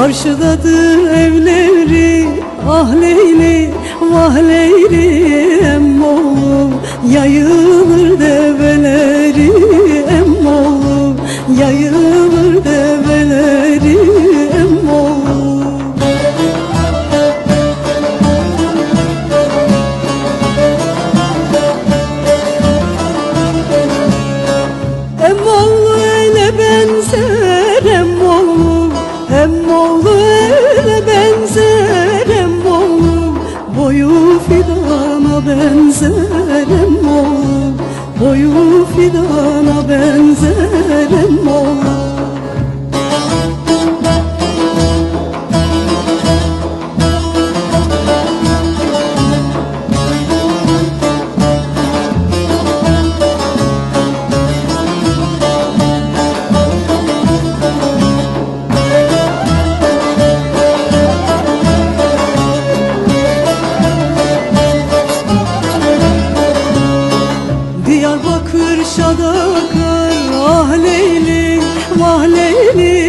Karadır evleri ah Leyli vah Leyli. Emmoğlu Yayılır develeri. Emmoğlu Yayılır develeri. Emmoğlu Emmoğlu öyle benzer emmoğlu öyle benzer emmoğlu Boyu fidana benzer emmoğlu Boyu fidana benzer emmoğlu Diyarbakır şadakar ah Leyli vah Leyli